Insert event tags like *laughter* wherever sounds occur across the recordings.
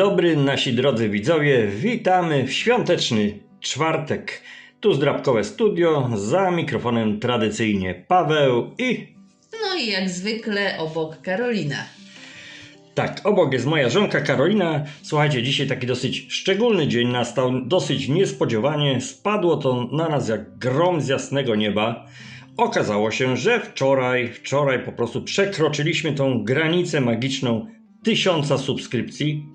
Dobry, nasi drodzy widzowie. Witamy w świąteczny czwartek. Tu zdrabkowe studio, za mikrofonem tradycyjnie Paweł i No i jak zwykle obok Karolina. tak, obok jest moja żonka Karolina. Słuchajcie, dzisiaj taki dosyć szczególny dzień nastał, dosyć niespodziewanie. Spadło to na nas jak grom z jasnego nieba. Okazało się, że wczoraj, wczoraj po prostu przekroczyliśmy tą granicę magiczną tysiąca subskrypcji,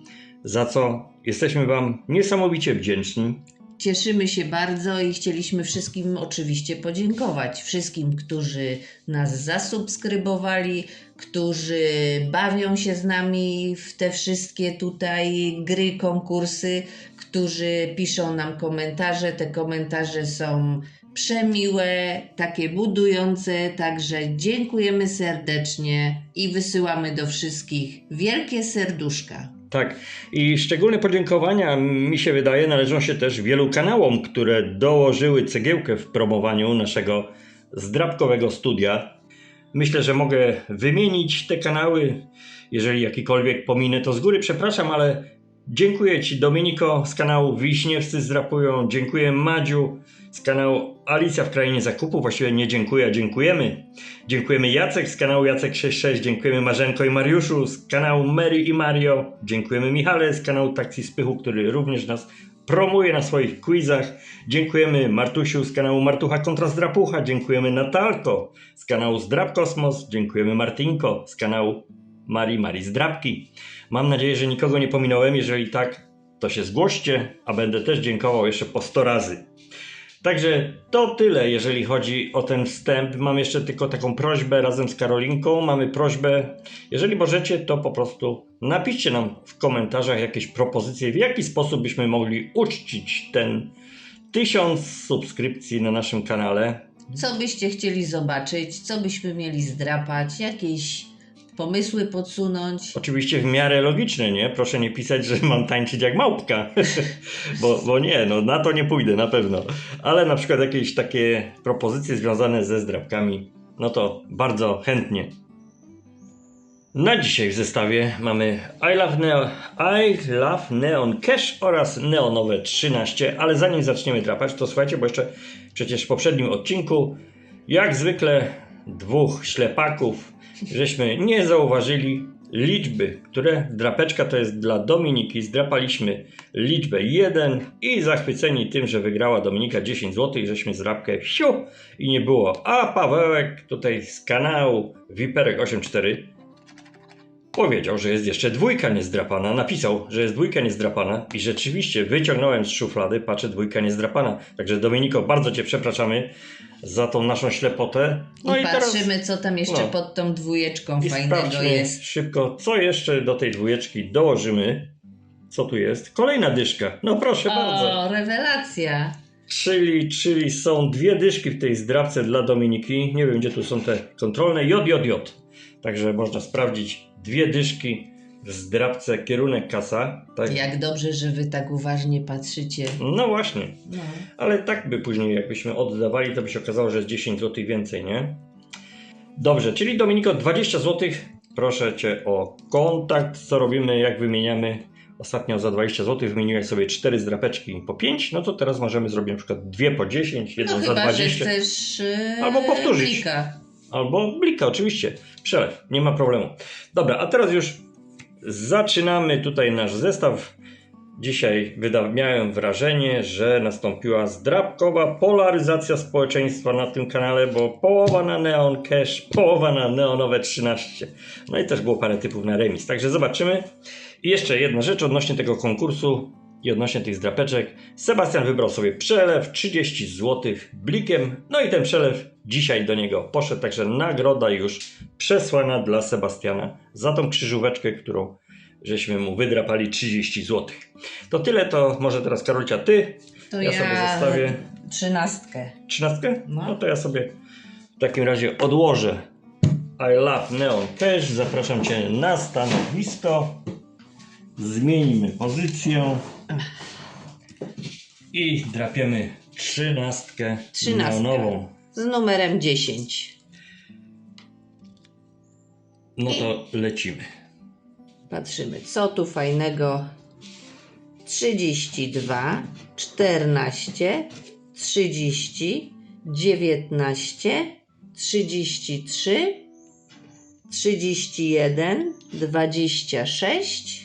za co jesteśmy Wam niesamowicie wdzięczni. Cieszymy się bardzo i chcieliśmy wszystkim oczywiście podziękować. Wszystkim, którzy nas zasubskrybowali, którzy bawią się z nami w te wszystkie tutaj gry, konkursy, którzy piszą nam komentarze. Te komentarze są przemiłe, takie budujące, także dziękujemy serdecznie i wysyłamy do wszystkich wielkie serduszka. Tak, i szczególne podziękowania, mi się wydaje, należą się też wielu kanałom, które dołożyły cegiełkę w promowaniu naszego zdrabkowego studia. Myślę, że mogę wymienić te kanały. Jeżeli jakikolwiek pominę, to z góry przepraszam, ale dziękuję Ci Dominiko z kanału Wiśniewscy zdrapują, dziękuję Madziu z kanału Alicja w Krainie Zakupów, właściwie nie dziękuję, dziękujemy. Dziękujemy Jacek z kanału Jacek66, dziękujemy Marzenko i Mariuszu z kanału Mary i Mario, dziękujemy Michale z kanału Taksi Spychu, który również nas promuje na swoich quizach. Dziękujemy Martusiu z kanału Martucha kontra Zdrapucha, dziękujemy Natalko z kanału Zdrab Kosmos, dziękujemy Martinko z kanału Mari Mari Zdrabki. Mam nadzieję, że nikogo nie pominąłem, jeżeli tak, to się zgłoście, a będę też dziękował jeszcze po 100 razy. Także to tyle, jeżeli chodzi o ten wstęp. Mam jeszcze tylko taką prośbę razem z Karolinką. Mamy prośbę, jeżeli możecie, to po prostu napiszcie nam w komentarzach jakieś propozycje, w jaki sposób byśmy mogli uczcić ten tysiąc subskrypcji na naszym kanale. Co byście chcieli zobaczyć, co byśmy mieli zdrapać, jakieś pomysły podsunąć. Oczywiście w miarę logiczne, nie? Proszę nie pisać, że mam tańczyć jak małpka, *laughs* bo, bo nie, no na to nie pójdę na pewno. Ale na przykład jakieś takie propozycje związane ze zdrabkami, no to bardzo chętnie. Na dzisiaj w zestawie mamy I Love, Neo, I Love Neon Cash oraz Neonowe 13, ale zanim zaczniemy drapać, to słuchajcie, bo jeszcze przecież w poprzednim odcinku, jak zwykle dwóch ślepaków, żeśmy nie zauważyli liczby, które drapeczka to jest dla Dominiki. Zdrapaliśmy liczbę 1 i zachwyceni tym, że wygrała Dominika 10 zł, żeśmy zdrapkę siu i nie było. A Pawełek tutaj z kanału Wiperek 84 powiedział, że jest jeszcze dwójka niezdrapana. Napisał, że jest dwójka niezdrapana i rzeczywiście wyciągnąłem z szuflady, patrzę, dwójka niezdrapana. Także Dominiko, bardzo Cię przepraszamy za tą naszą ślepotę. I, patrzymy, co tam jeszcze no. pod tą dwójeczką I fajnego jest. szybko, co jeszcze do tej dwójeczki dołożymy. Co tu jest? Kolejna dyszka. No proszę bardzo. O, rewelacja. Czyli, czyli są dwie dyszki w tej zdrabce dla Dominiki. Nie wiem, gdzie tu są te kontrolne. J, J, J. Także można sprawdzić dwie dyszki w zdrabce kierunek kasa. Tak? Jak dobrze, że wy tak uważnie patrzycie. No właśnie. No. Ale tak by później, jakbyśmy oddawali, to by się okazało, że jest 10 zł więcej, nie? Dobrze, czyli Dominiko, 20 zł. Proszę Cię o kontakt. Co robimy, jak wymieniamy? Ostatnio za 20 zł wymieniłeś sobie 4 zdrapeczki po 5, no to teraz możemy zrobić na przykład dwie po 10, jedną No za chyba, 20. że chcesz yy, Albo powtórzyć. Blika. Albo blika, oczywiście. Przelew, nie ma problemu. Dobra, a teraz już zaczynamy tutaj nasz zestaw. Dzisiaj miałem wrażenie, że nastąpiła zdrabkowa polaryzacja społeczeństwa na tym kanale, bo połowa na Neon Cash, połowa na Neonowe 13. No i też było parę typów na remis. Także zobaczymy. I jeszcze jedna rzecz odnośnie tego konkursu i odnośnie tych zdrapeczek. Sebastian wybrał sobie przelew 30 zł blikiem. No i ten przelew dzisiaj do niego poszedł, także nagroda już przesłana dla Sebastiana za tą krzyżóweczkę, którą żeśmy mu wydrapali 30 zł. To tyle, to może teraz Karolcia ty. To Ja ja, sobie zostawię trzynastkę. trzynastkę? No. No to ja sobie w takim razie odłożę I Love Neon Cash. Zapraszam Cię na stanowisko. Zmienimy pozycję. I drapiemy trzynastkę Trzynastkę. neonową. Z numerem 10. No to lecimy. Patrzymy, co tu fajnego. 32, 14, 30, 19, 33, 31, 26,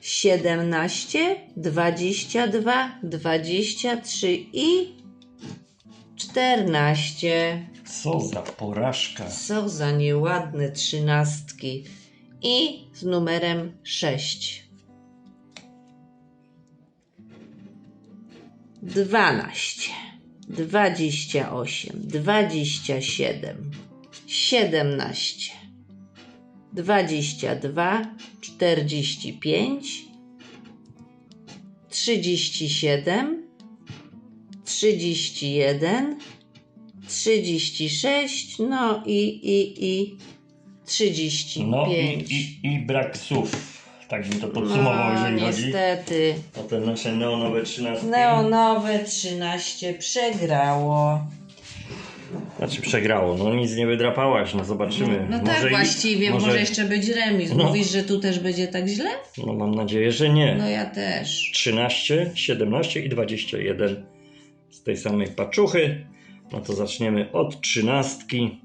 41, 44, 17, 22, 23 i 14. Co za porażka. Co za nieładne trzynastki. I z numerem 6. 12, 28, 27, 17, 22, 45, 37, 31, 36, no i, i, i 35. No i, i, i brak słów. Tak bym to podsumował, no, jeżeli chodzi niestety. o te nasze neonowe 13. Neonowe 13 przegrało. Znaczy przegrało, no nic nie wydrapałaś, no zobaczymy. No Może tak, i- właściwie może... jeszcze być remis. No. Mówisz, że tu też będzie tak źle? No mam nadzieję, że nie. No ja też. 13, 17 i 21 z tej samej paczuchy. No to zaczniemy od trzynastki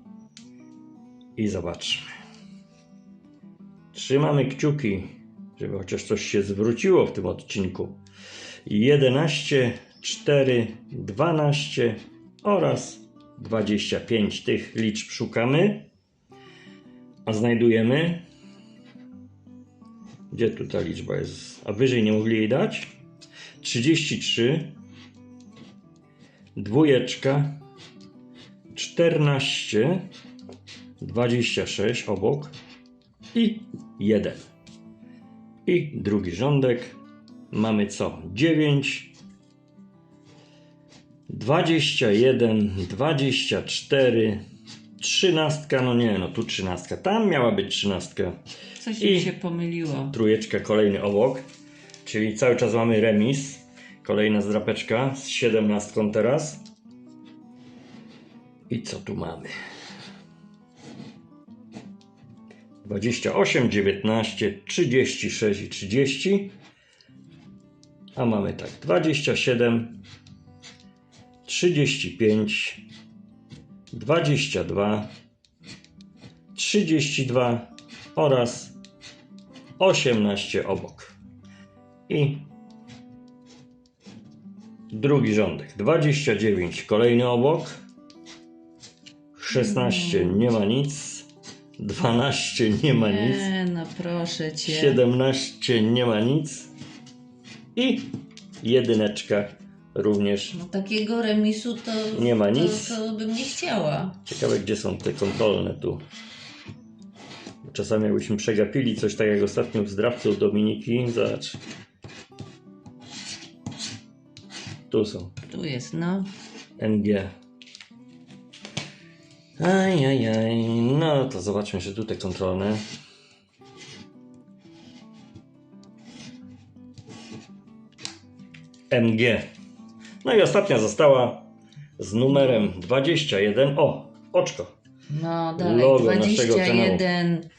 i zobaczmy. Trzymamy kciuki, żeby chociaż coś się zwróciło w tym odcinku. 11, 4, 12 oraz 25 tych liczb szukamy. A znajdujemy. Gdzie tu ta liczba jest? A wyżej nie mogli jej dać? 33, dwójeczka, 14, 26 obok i 1. I drugi rządek. Mamy co? 9, 21, 24, 13. No nie, no tu 13. Tam miała być 13. Coś I- mi się pomyliło. Trójeczka kolejny obok, czyli cały czas mamy remis. Kolejna zdrapeczka z 17 teraz. I co tu mamy? 28, 19, 36 i 30. A mamy tak 27, 35, 22, 32 oraz 18 obok. I drugi rządek 29, kolejny obok. 16 nie ma nic. 12 nie ma nic. Nie, no proszę cię. 17 nie ma nic. I jedyneczka również. No takiego remisu to, Nie ma to, nic. to bym nie chciała. Ciekawe, gdzie są te kontrolne tu. Czasami jakbyśmy przegapili coś tak jak ostatnio z drapcą Dominiki. Zobacz. Tu są. Tu jest, no. NG. Ajajaj. No to zobaczmy jeszcze tutaj kontrolne. MG. No i ostatnia została z numerem 21. O, oczko. No dalej, Logo naszego 21.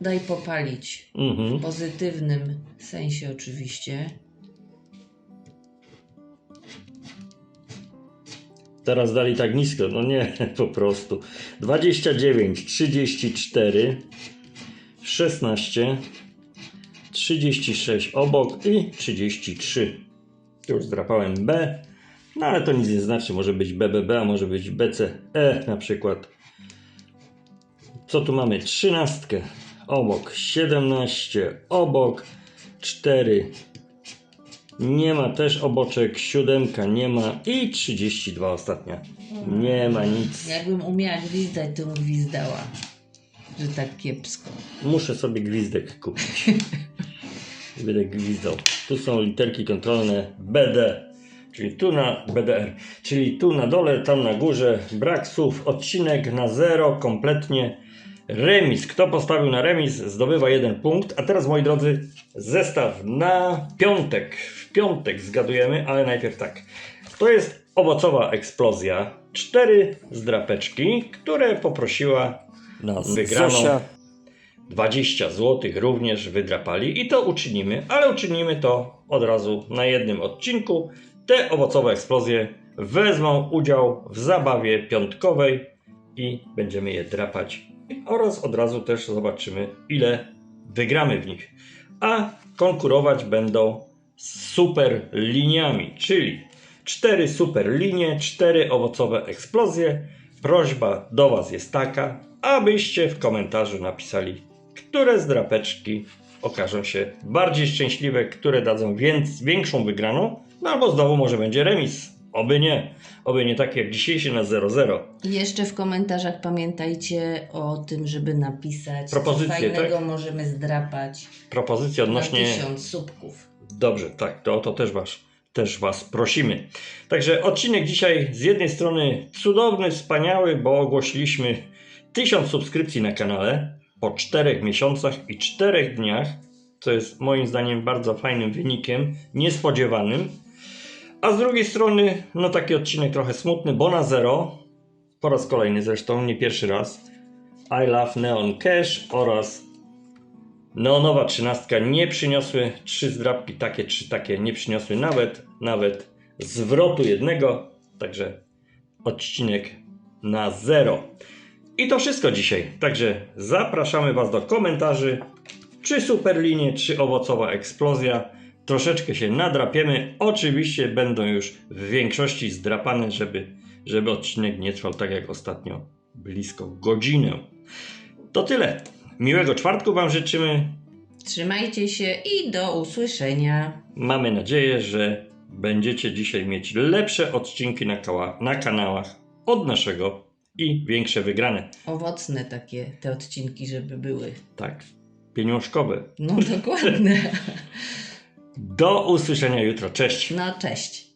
Daj popalić. Mhm. W pozytywnym sensie oczywiście. Teraz dali tak nisko, no nie, *laughs* po prostu. 29, 34, 16, 36 obok i 33. Już zdrapałem B, no ale to nic nie znaczy, może być BBB, a może być BCE na przykład. Co tu mamy? 13 obok, 17 obok, 4 nie ma też oboczek, siódemka nie ma i 32 ostatnia. Nie ma nic. Jakbym umiała gwizdać, to bym gwizdała. że tak kiepsko. Muszę sobie gwizdek kupić. *laughs* Będę gwizdał. Tu są literki kontrolne BD, czyli tu na BDR, czyli tu na dole, tam na górze. Brak słów, odcinek na zero, kompletnie. Remis. Kto postawił na remis, zdobywa jeden punkt. A teraz, moi drodzy, zestaw na piątek. W piątek zgadujemy, ale najpierw tak. To jest owocowa eksplozja. Cztery zdrapeczki, które poprosiła nas wygraną. Zosia. 20 zł również wydrapali i to uczynimy, ale uczynimy to od razu na jednym odcinku. Te owocowe eksplozje wezmą udział w zabawie piątkowej i będziemy je drapać oraz od razu też zobaczymy ile wygramy w nich. A konkurować będą super liniami, czyli cztery super linie, cztery owocowe eksplozje. Prośba do Was jest taka, abyście w komentarzu napisali, które z drapeczki okażą się bardziej szczęśliwe, które dadzą więc, większą wygraną, no albo znowu może będzie remis. Oby nie. Oby nie tak jak dzisiejszy na 0-0. I jeszcze w komentarzach pamiętajcie o tym, żeby napisać, Propozycje, co fajnego tak? możemy zdrapać Propozycje na odnośnie... tysiąc subków. Dobrze, tak, to o to też was, też was prosimy. Także odcinek dzisiaj z jednej strony cudowny, wspaniały, bo ogłosiliśmy 1000 subskrypcji na kanale po 4 miesiącach i 4 dniach, co jest moim zdaniem bardzo fajnym wynikiem, niespodziewanym. A z drugiej strony, no taki odcinek trochę smutny, bo na zero, po raz kolejny zresztą, nie pierwszy raz, I Love Neon Cash oraz Neonowa trzynastka nie przyniosły, trzy zdrabki takie, trzy takie nie przyniosły nawet, nawet zwrotu jednego, także odcinek na zero. I to wszystko dzisiaj, także zapraszamy Was do komentarzy, czy superlinie, czy owocowa eksplozja. Troszeczkę się nadrapiemy, oczywiście będą już w większości zdrapane, żeby, żeby odcinek nie trwał tak jak ostatnio, blisko godzinę. To tyle. Miłego czwartku Wam życzymy. Trzymajcie się i do usłyszenia. Mamy nadzieję, że będziecie dzisiaj mieć lepsze odcinki na, na kanałach od naszego i większe wygrane. Owocne takie te odcinki, żeby były. Tak, pieniążkowe. No dokładnie. Do usłyszenia jutro. Cześć. No cześć.